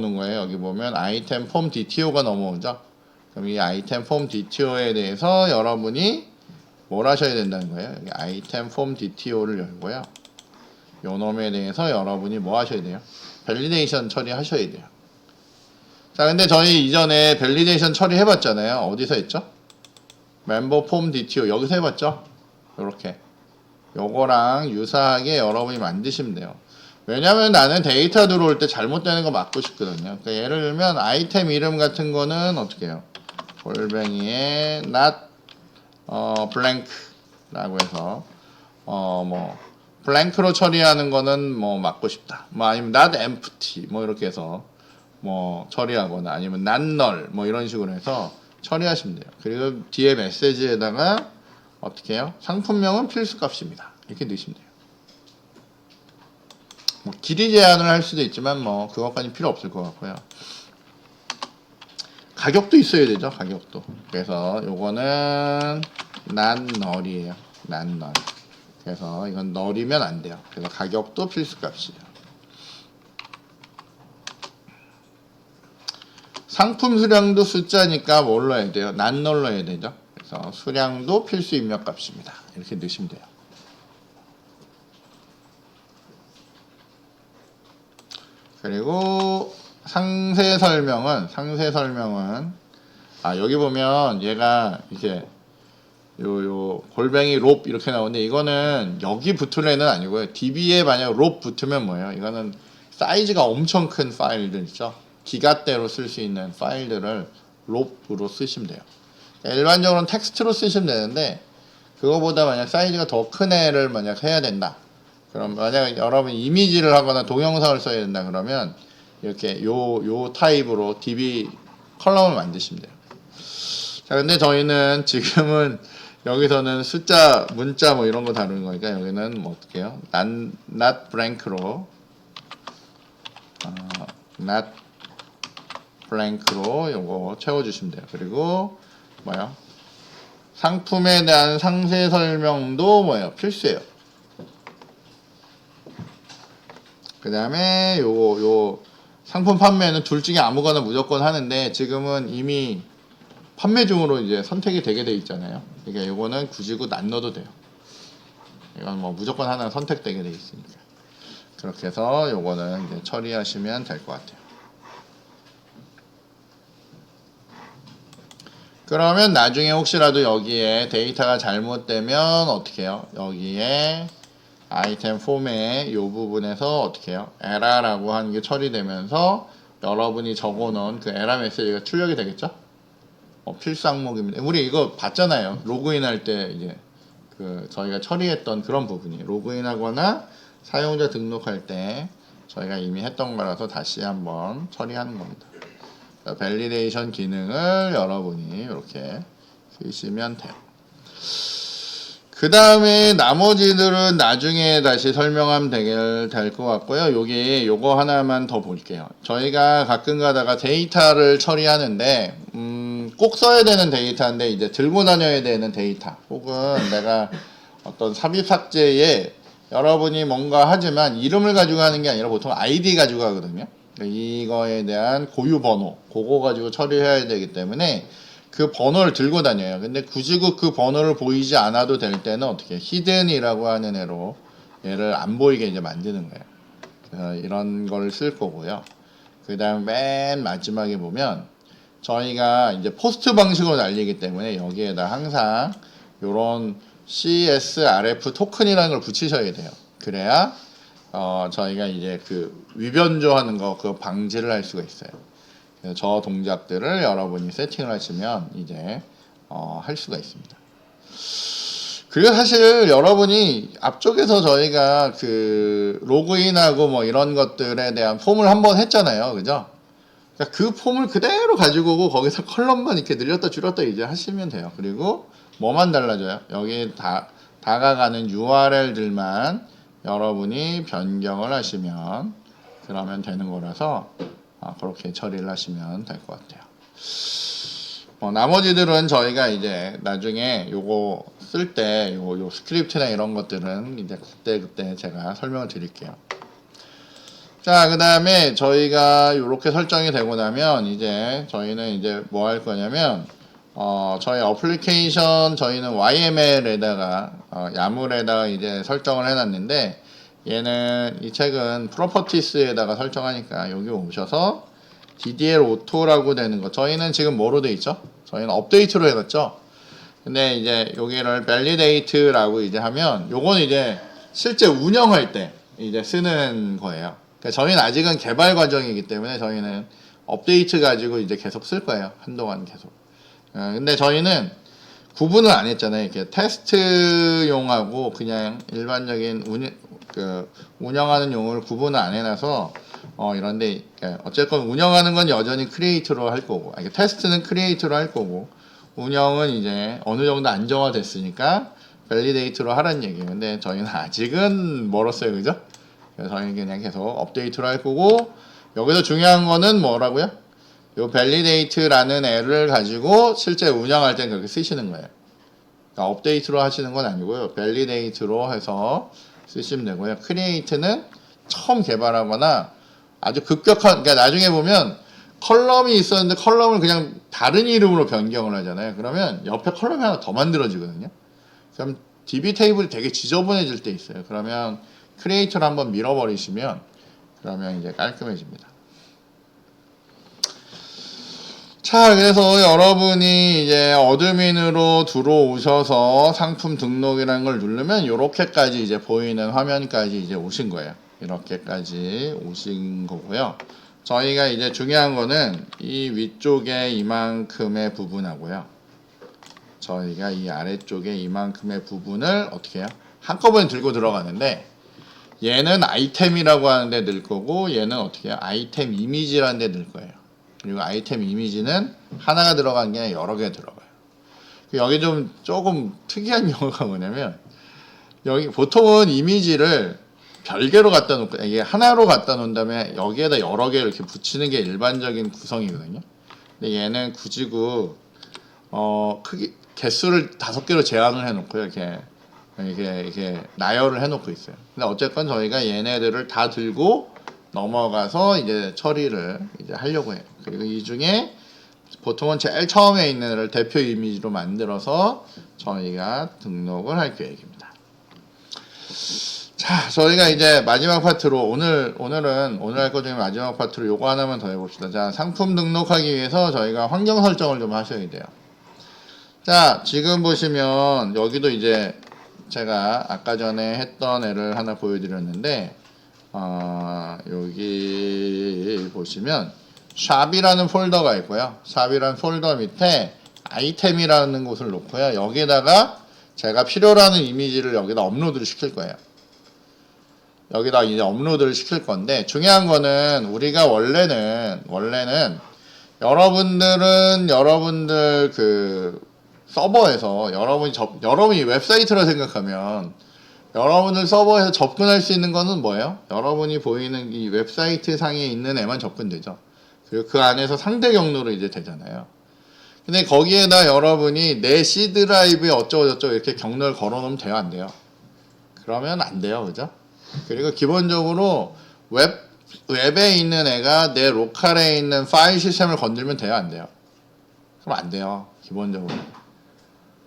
오는 거예요. 여기 보면 아이템 폼 DTO가 넘어오죠. 그럼 이 아이템 폼 DTO에 대해서 여러분이 뭘 하셔야 된다는 거예요. 여기 아이템 폼 DTO를 열고요. 요 놈에 대해서 여러분이 뭐 하셔야 돼요? 밸리데이션 처리하셔야 돼요. 자, 근데 저희 이전에 밸리데이션 처리해봤잖아요. 어디서 했죠? 멤버 폼 DTO 여기서 해봤죠? 요렇게 요거랑 유사하게 여러분이 만드시면 돼요. 왜냐면 나는 데이터 들어올 때 잘못되는 거 막고 싶거든요. 그러니까 예를 들면 아이템 이름 같은 거는 어떻게 해요? 골뱅이에 not 어 blank라고 해서 어 뭐 blank로 처리하는 거는 뭐 막고 싶다. 뭐 아니면 not empty 뭐 이렇게 해서 뭐 처리하거나 아니면 not null 뭐 이런 식으로 해서 처리하시면 돼요. 그리고 뒤에 메시지에다가 어떻게 해요? 상품명은 필수 값입니다. 이렇게 넣으시면 돼요. 뭐 길이 제한을 할 수도 있지만 뭐 그것까지 필요 없을 것 같고요. 가격도 있어야 되죠. 가격도. 그래서 요거는 난 널이에요. 난 널. 그래서 이건 널이면 안 돼요. 그래서 가격도 필수 값이에요. 상품 수량도 숫자니까 뭘 넣어야 돼요? 난널 넣어야 되죠. 그래서 수량도 필수 입력 값입니다. 이렇게 넣으시면 돼요. 그리고 상세 설명은 상세 설명은 아 여기 보면 얘가 이제 요 요 골뱅이 롭 이렇게 나오는데 이거는 여기 붙을 애는 아니고요. DB에 만약 롭 붙으면 뭐예요? 이거는 사이즈가 엄청 큰 파일들 있죠. 기가대로 쓸 수 있는 파일들을 롭으로 쓰시면 돼요. 일반적으로는 텍스트로 쓰시면 되는데 그거보다 만약 사이즈가 더 큰 애를 만약 해야 된다. 그럼 만약 여러분 이미지를 하거나 동영상을 써야 된다 그러면 이렇게 요 요 타입으로 DB 컬럼을 만드시면 돼요. 자, 근데 저희는 지금은 여기서는 숫자, 문자 뭐 이런 거 다루는 거니까 여기는 뭐 어떻게 해요? not, not blank로 어, not blank로 요거 채워주시면 돼요. 그리고 뭐요? 상품에 대한 상세 설명도 뭐예요? 필수예요. 그 다음에 요거 요 상품 판매는 둘 중에 아무거나 무조건 하는데 지금은 이미 판매 중으로 이제 선택이 되게 돼 있잖아요. 그러니까 요거는 굳이 안 넣어도 돼요. 이건 뭐 무조건 하나 선택되게 돼 있으니까. 그렇게 해서 요거는 이제 처리하시면 될 것 같아요. 그러면 나중에 혹시라도 여기에 데이터가 잘못되면 어떻게 해요? 여기에 아이템 폼의 이 부분에서 어떻게 해요? 에라라고 하는 게 처리되면서 여러분이 적어놓은 그 에라 메시지가 출력이 되겠죠? 어, 필수 항목입니다. 우리 이거 봤잖아요. 로그인 할 때 이제 그 저희가 처리했던 그런 부분이 로그인 하거나 사용자 등록할 때 저희가 이미 했던 거라서 다시 한번 처리하는 겁니다. 밸리데이션 기능을 여러분이 이렇게 쓰시면 돼요. 그 다음에 나머지들은 나중에 다시 설명하면 될 것 같고요. 여기 요거 하나만 더 볼게요. 저희가 가끔 가다가 데이터를 처리하는데, 음, 꼭 써야 되는 데이터인데, 이제 들고 다녀야 되는 데이터. 혹은 내가 어떤 삽입 삭제에 여러분이 뭔가 하지만 이름을 가지고 하는 게 아니라 보통 아이디 가지고 하거든요. 이거에 대한 고유 번호, 그거 가지고 처리해야 되기 때문에 그 번호를 들고 다녀요. 근데 굳이 그 번호를 보이지 않아도 될 때는 어떻게 히든이라고 하는 애로 얘를 안 보이게 이제 만드는 거예요. 그래서 이런 걸 쓸 거고요. 그 다음 맨 마지막에 보면 저희가 이제 포스트 방식으로 날리기 때문에 여기에다 항상 요런 CSRF 토큰이라는 걸 붙이셔야 돼요. 그래야 어 저희가 이제 그 위변조하는 거 그 방지를 할 수가 있어요. 그래서 저 동작들을 여러분이 세팅을 하시면 이제 어, 할 수가 있습니다. 그리고 사실 여러분이 앞쪽에서 저희가 그 로그인하고 뭐 이런 것들에 대한 폼을 한번 했잖아요. 그죠? 그러니까 그 폼을 그대로 가지고 오고 거기서 컬럼만 이렇게 늘렸다 줄였다 이제 하시면 돼요. 그리고 뭐만 달라져요? 여기 다, 다가가는 URL들만 여러분이 변경을 하시면 그러면 되는 거라서 아, 그렇게 처리를 하시면 될 것 같아요. 어, 나머지들은 저희가 이제 나중에 요거 쓸 때 요거 요 스크립트나 이런 것들은 이제 그때 그때 제가 설명을 드릴게요. 자, 그 다음에 저희가 이렇게 설정이 되고 나면 이제 저희는 이제 뭐 할 거냐면 어, 저희 어플리케이션 저희는 YML에다가 어, 야물에다가 이제 설정을 해놨는데 얘는 이 책은 프로퍼티스에다가 설정하니까 여기 오셔서 DDL 오토라고 되는 거 저희는 지금 뭐로 돼 있죠? 저희는 업데이트로 해놨죠. 근데 이제 여기를 validate라고 이제 하면 요거는 이제 실제 운영할 때 이제 쓰는 거예요. 그러니까 저희는 아직은 개발 과정이기 때문에 저희는 업데이트 가지고 이제 계속 쓸 거예요. 한동안 계속. 어, 근데 저희는 구분을 안 했잖아요. 이렇게 테스트용하고 그냥 일반적인 운영, 그 운영하는 용을 구분을 안 해놔서 어 이런데 그러니까 어쨌건 운영하는 건 여전히 크리에이트로 할 거고, 아니, 테스트는 크리에이트로 할 거고, 운영은 이제 어느 정도 안정화됐으니까 밸리데이트로 하라는 얘기예요. 근데 저희는 아직은 멀었어요, 그죠? 그래서 저희는 그냥 계속 업데이트로 할 거고, 여기서 중요한 거는 뭐라고요? 요 validate라는 애를 가지고 실제 운영할 때 그렇게 쓰시는 거예요. 그러니까 업데이트로 하시는 건 아니고요. validate로 해서 쓰시면 되고요. create는 처음 개발하거나 아주 급격한, 그러니까 나중에 보면 컬럼이 있었는데 컬럼을 그냥 다른 이름으로 변경을 하잖아요. 그러면 옆에 컬럼이 하나 더 만들어지거든요. 그럼 DB 테이블이 되게 지저분해질 때 있어요. 그러면 크리에이터를 한번 밀어버리시면 그러면 이제 깔끔해집니다. 자, 그래서 여러분이 이제 어드민으로 들어오셔서 상품 등록이라는 걸 누르면 이렇게까지 이제 보이는 화면까지 이제 오신 거예요. 이렇게까지 오신 거고요. 저희가 이제 중요한 거는 이 위쪽에 이만큼의 부분하고요. 저희가 이 아래쪽에 이만큼의 부분을 어떻게 해요? 한꺼번에 들고 들어가는데 얘는 아이템이라고 하는데 넣을 거고 얘는 어떻게 해요? 아이템 이미지라는 데 넣을 거예요. 그리고 아이템 이미지는 하나가 들어간 게 아니라 여러 개 들어가요. 여기 좀 조금 특이한 경우가 뭐냐면 여기 보통은 이미지를 별개로 갖다 놓고 이게 하나로 갖다 놓은 다음에 여기에다 여러 개 이렇게 붙이는 게 일반적인 구성이거든요. 근데 얘는 굳이 그 어, 크기 개수를 다섯 개로 제한을 해놓고요. 이렇게 이렇게 이렇게 나열을 해놓고 있어요. 근데 어쨌건 저희가 얘네들을 다 들고 넘어가서 이제 처리를 이제 하려고 해요. 그리고 이 중에 보통은 제일 처음에 있는 애를 대표 이미지로 만들어서 저희가 등록을 할 계획입니다. 자, 저희가 이제 마지막 파트로 오늘 오늘은 오늘 할 것 중에 마지막 파트로 요거 하나만 더 해봅시다. 자, 상품 등록하기 위해서 저희가 환경 설정을 좀 하셔야 돼요. 자, 지금 보시면 여기도 이제 제가 아까 전에 했던 애를 하나 보여드렸는데 어, 여기 보시면 샵이라는 폴더가 있고요. 샵이라는 폴더 밑에 아이템이라는 곳을 놓고요. 여기다가 제가 필요로 하는 이미지를 여기다 업로드를 시킬 거예요. 여기다 이제 업로드를 시킬 건데 중요한 거는 우리가 원래는 원래는 여러분들은 여러분들 그 서버에서 여러분이 접, 여러분이 웹사이트라 생각하면 여러분들 서버에서 접근할 수 있는 거는 뭐예요? 여러분이 보이는 이 웹사이트 상에 있는 애만 접근되죠. 그리고 그 안에서 상대 경로로 이제 되잖아요. 근데 거기에다 여러분이 내 C 드라이브에 어쩌고저쩌고 이렇게 경로를 걸어 놓으면 돼요, 안 돼요? 그러면 안 돼요, 그죠? 그리고 기본적으로 웹, 웹에 있는 애가 내 로컬에 있는 파일 시스템을 건들면 돼요, 안 돼요? 그럼 안 돼요, 기본적으로.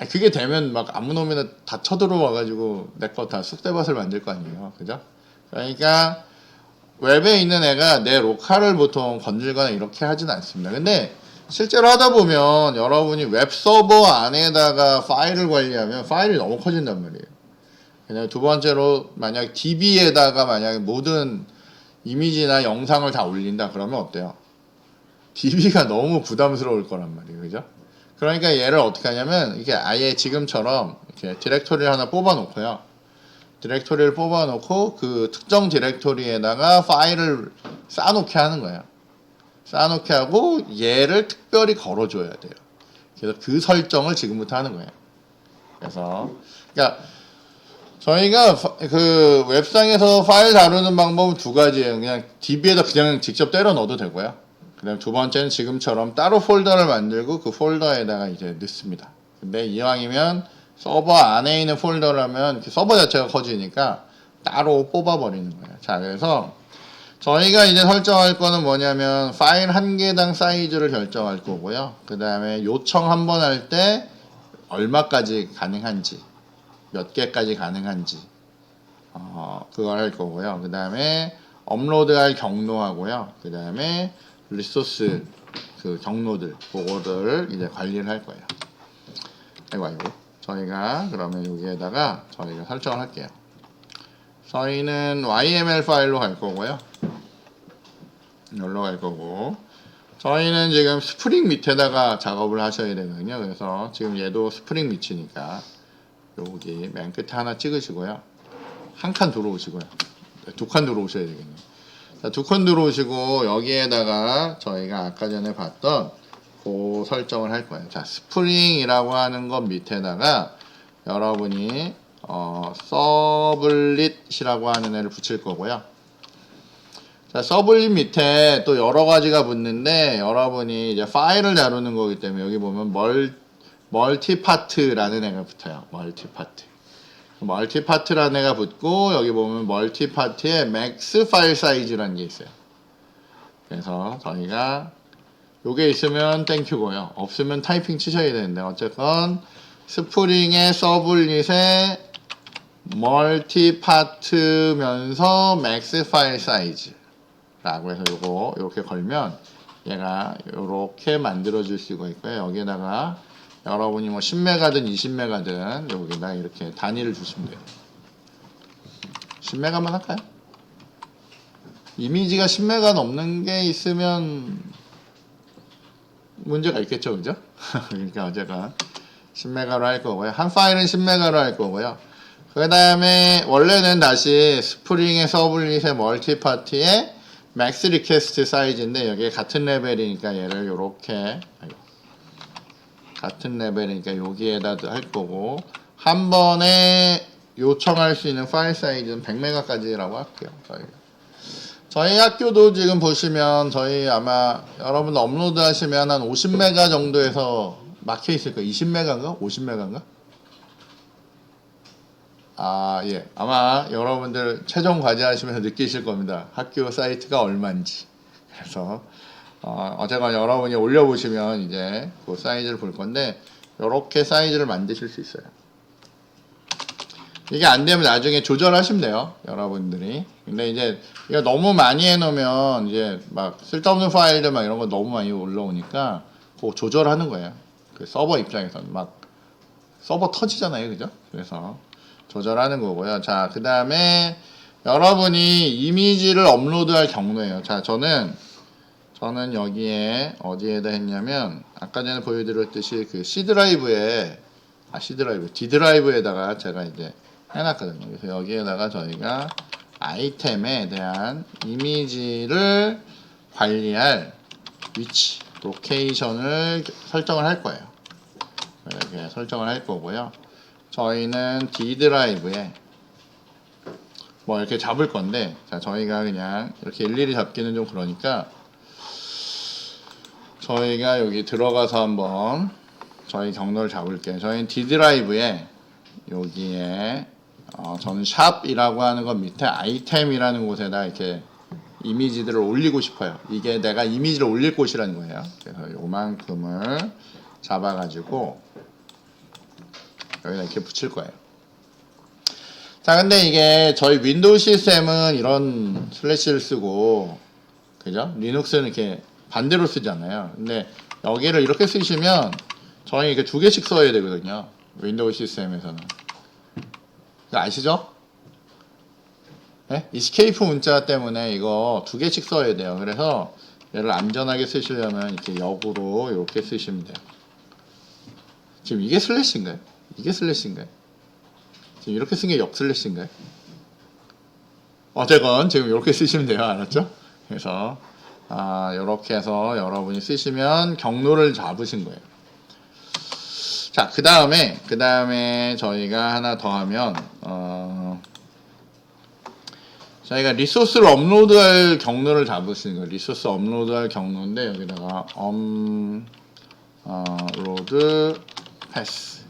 아니, 그게 되면 막 아무 놈이나 다 쳐들어와가지고 내 거 다 쑥대밭을 만들 거 아니에요. 그죠? 그러니까 웹에 있는 애가 내 로컬을 보통 건들거나 이렇게 하진 않습니다. 근데 실제로 하다 보면 여러분이 웹 서버 안에다가 파일을 관리하면 파일이 너무 커진단 말이에요. 그냥 두 번째로 만약 DB에다가 만약 모든 이미지나 영상을 다 올린다 그러면 어때요? DB가 너무 부담스러울 거란 말이에요. 그죠? 그러니까 얘를 어떻게 하냐면 이게 아예 지금처럼 이렇게 디렉토리를 하나 뽑아 놓고요. 디렉토리를 뽑아 놓고 그 특정 디렉토리에다가 파일을 쌓아 놓게 하는 거예요. 쌓아 놓게 하고 얘를 특별히 걸어 줘야 돼요. 그래서 그 설정을 지금부터 하는 거예요. 그래서 그러니까 저희가 파- 그 웹상에서 파일 다루는 방법은 두 가지예요. 그냥 DB에다 그냥 직접 때려 넣어도 되고요. 그 다음 두 번째는 지금처럼 따로 폴더를 만들고 그 폴더에다가 이제 넣습니다. 근데 이왕이면 서버 안에 있는 폴더라면 그 서버 자체가 커지니까 따로 뽑아버리는 거예요. 자, 그래서 저희가 이제 설정할 거는 뭐냐면 파일 한 개당 사이즈를 결정할 거고요. 그 다음에 요청 한 번 할 때 얼마까지 가능한지, 몇 개까지 가능한지, 어, 그걸 할 거고요. 그 다음에 업로드할 경로하고요. 그 다음에 리소스 그 경로들, 그거를 이제 관리를 할 거예요. 아이고, 아이고. 저희가 그러면 여기에다가 저희가 설정을 할게요. 저희는 YML 파일로 갈 거고요. 여기로 갈 거고. 저희는 지금 스프링 밑에다가 작업을 하셔야 되거든요. 그래서 지금 얘도 스프링 밑이니까 여기 맨 끝에 하나 찍으시고요. 한 칸 들어오시고요. 두 칸 들어오셔야 되겠네요. 자, 두칸 들어오시고 여기에다가 저희가 아까 전에 봤던 그 설정을 할 거예요. 자, 스프링이라고 하는 것 밑에다가 여러분이 어, 서블릿이라고 하는 애를 붙일 거고요. 자, 서블릿 밑에 또 여러 가지가 붙는데 여러분이 이제 파일을 다루는 거기 때문에 여기 보면 멀 멀티파트라는 애가 붙어요. 멀티파트. 멀티 파트라는 애가 붙고 여기 보면 멀티 파트에 맥스 파일 사이즈라는 게 있어요. 그래서 저희가 요게 있으면 땡큐고요. 없으면 타이핑 치셔야 되는데 어쨌건 스프링의 서블릿에 멀티 파트면서 맥스 파일 사이즈라고 해서 요거 이렇게 걸면 얘가 이렇게 만들어 줄 수가 있고요. 여기에다가 여러분이 뭐 10메가든 20메가든 여기다 이렇게 단위를 주시면 돼요. 10메가만 할까요? 이미지가 10메가 넘는 게 있으면 문제가 있겠죠, 그죠? 그러니까 어제가 10메가로 할 거고요. 한 파일은 10메가로 할 거고요. 그 다음에 원래는 다시 스프링의 서블릿의 멀티파티의 맥스 리퀘스트 사이즈인데 여기에 같은 레벨이니까 얘를 아이고, 같은 레벨이니까 여기에다 할 거고 한 번에 요청할 수 있는 파일 사이즈는 100메가까지라고 할게요. 저희 저희 학교도 지금 보시면 저희 아마 여러분 업로드 하시면 한 50메가 정도에서 막혀 있을 거예요. 20메가인가? 50메가인가? 아, 예. 아마 여러분들 최종 과제 하시면서 느끼실 겁니다. 학교 사이트가 얼마인지. 그래서 어, 어쨌건 여러분이 올려보시면 이제 그 사이즈를 볼 건데 이렇게 사이즈를 만드실 수 있어요. 이게 안 되면 나중에 조절하시면 돼요. 여러분들이. 근데 이제 이거 너무 많이 해놓으면 이제 막 쓸데없는 파일들 막 이런 거 너무 많이 올라오니까 그거 조절하는 거예요. 그 서버 입장에서는 막 서버 터지잖아요. 그죠? 그래서 조절하는 거고요. 자, 그 다음에 여러분이 이미지를 업로드할 경우에요. 자, 저는 저는 여기에 어디에다 했냐면 아까 전에 보여드렸듯이 그 C 드라이브에 아 C 드라이브 D 드라이브에다가 제가 이제 해놨거든요. 그래서 여기에다가 저희가 아이템에 대한 이미지를 관리할 위치, 로케이션을 설정을 할 거예요. 이렇게 설정을 할 거고요. 저희는 D 드라이브에 뭐 이렇게 잡을 건데, 자 저희가 그냥 이렇게 일일이 잡기는 좀 그러니까 저희가 여기 들어가서 한번 저희 경로를 잡을게요. 저희는 D 드라이브에 여기에 어, 저는 샵이라고 하는 것 밑에 아이템이라는 곳에다 이렇게 이미지들을 올리고 싶어요. 이게 내가 이미지를 올릴 곳이라는 거예요. 그래서 요만큼을 잡아가지고 여기다 이렇게 붙일 거예요. 자, 근데 이게 저희 윈도우 시스템은 이런 슬래시를 쓰고, 그죠? 리눅스는 이렇게 반대로 쓰잖아요. 근데 여기를 이렇게 쓰시면 저희 이렇게 두 개씩 써야 되거든요. 윈도우 시스템에서는. 아시죠? 네? 이스케이프 문자 때문에 이거 두 개씩 써야 돼요. 그래서 얘를 안전하게 쓰시려면 이렇게 역으로 이렇게 쓰시면 돼요. 지금 이게 슬래시인가요? 이게 슬래시인가요? 지금 이렇게 쓴 게 역 슬래시인가요? 어쨌건 지금 이렇게 쓰시면 돼요. 알았죠? 그래서 아, 이렇게 해서 여러분이 쓰시면 경로를 잡으신 거예요. 자, 그 다음에, 그 다음에 저희가 하나 더 하면, 어, 저희가 리소스를 업로드할 경로를 잡으시는 거예요. 리소스 업로드할 경로인데, 여기다가, 업, 어, 로드 패스.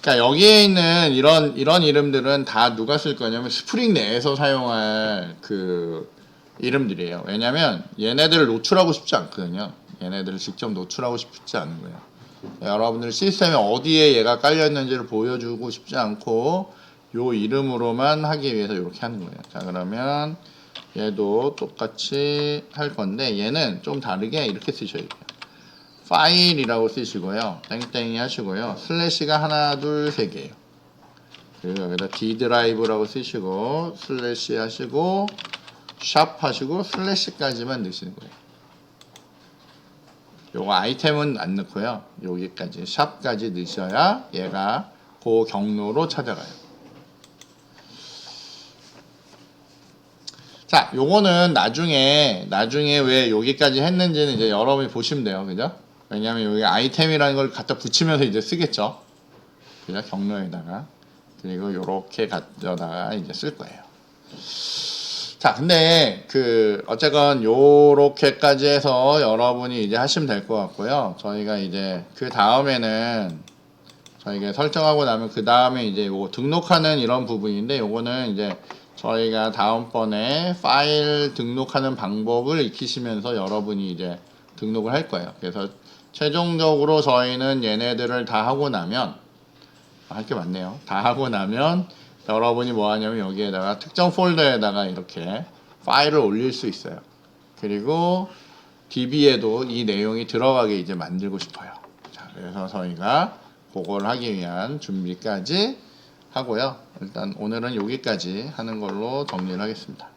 그러니까 여기에 있는 이런, 이런 이름들은 다 누가 쓸 거냐면, 스프링 내에서 사용할 그, 이름들이에요. 왜냐면 얘네들을 노출하고 싶지 않거든요. 얘네들을 직접 노출하고 싶지 않은 거예요. 여러분들 시스템에 어디에 얘가 깔려 있는지를 보여주고 싶지 않고 요 이름으로만 하기 위해서 이렇게 하는 거예요. 자 그러면 얘도 똑같이 할 건데 얘는 좀 다르게 이렇게 쓰셔야 돼요. 파일이라고 쓰시고요. 땡땡이 하시고요. 슬래시가 하나, 둘, 세 개예요. 그리고 여기다 D 드라이브라고 쓰시고 슬래시 하시고 샵 하시고 슬래시까지만 넣으시는 거예요. 요거 아이템은 안 넣고요. 여기까지 샵까지 넣으셔야 얘가 그 경로로 찾아가요. 자, 요거는 나중에 나중에 왜 여기까지 했는지는 이제 여러분이 보시면 돼요. 그죠? 왜냐면 여기 아이템이라는 걸 갖다 붙이면서 이제 쓰겠죠. 그죠? 경로에다가 그리고 요렇게 가져다가 이제 쓸 거예요. 자, 근데 그 어쨌건 요렇게까지 해서 여러분이 이제 하시면 될 것 같고요. 저희가 이제 그 다음에는 저희가 설정하고 나면 그 다음에 이제 요거 등록하는 이런 부분인데 요거는 이제 저희가 다음번에 파일 등록하는 방법을 익히시면서 여러분이 이제 등록을 할 거예요. 그래서 최종적으로 저희는 얘네들을 다 하고 나면 할게 많네요. 다 하고 나면 여러분이 뭐 하냐면 여기에다가 특정 폴더에다가 이렇게 파일을 올릴 수 있어요. 그리고 DB에도 이 내용이 들어가게 이제 만들고 싶어요. 자, 그래서 저희가 그걸 하기 위한 준비까지 하고요. 일단 오늘은 여기까지 하는 걸로 정리를 하겠습니다.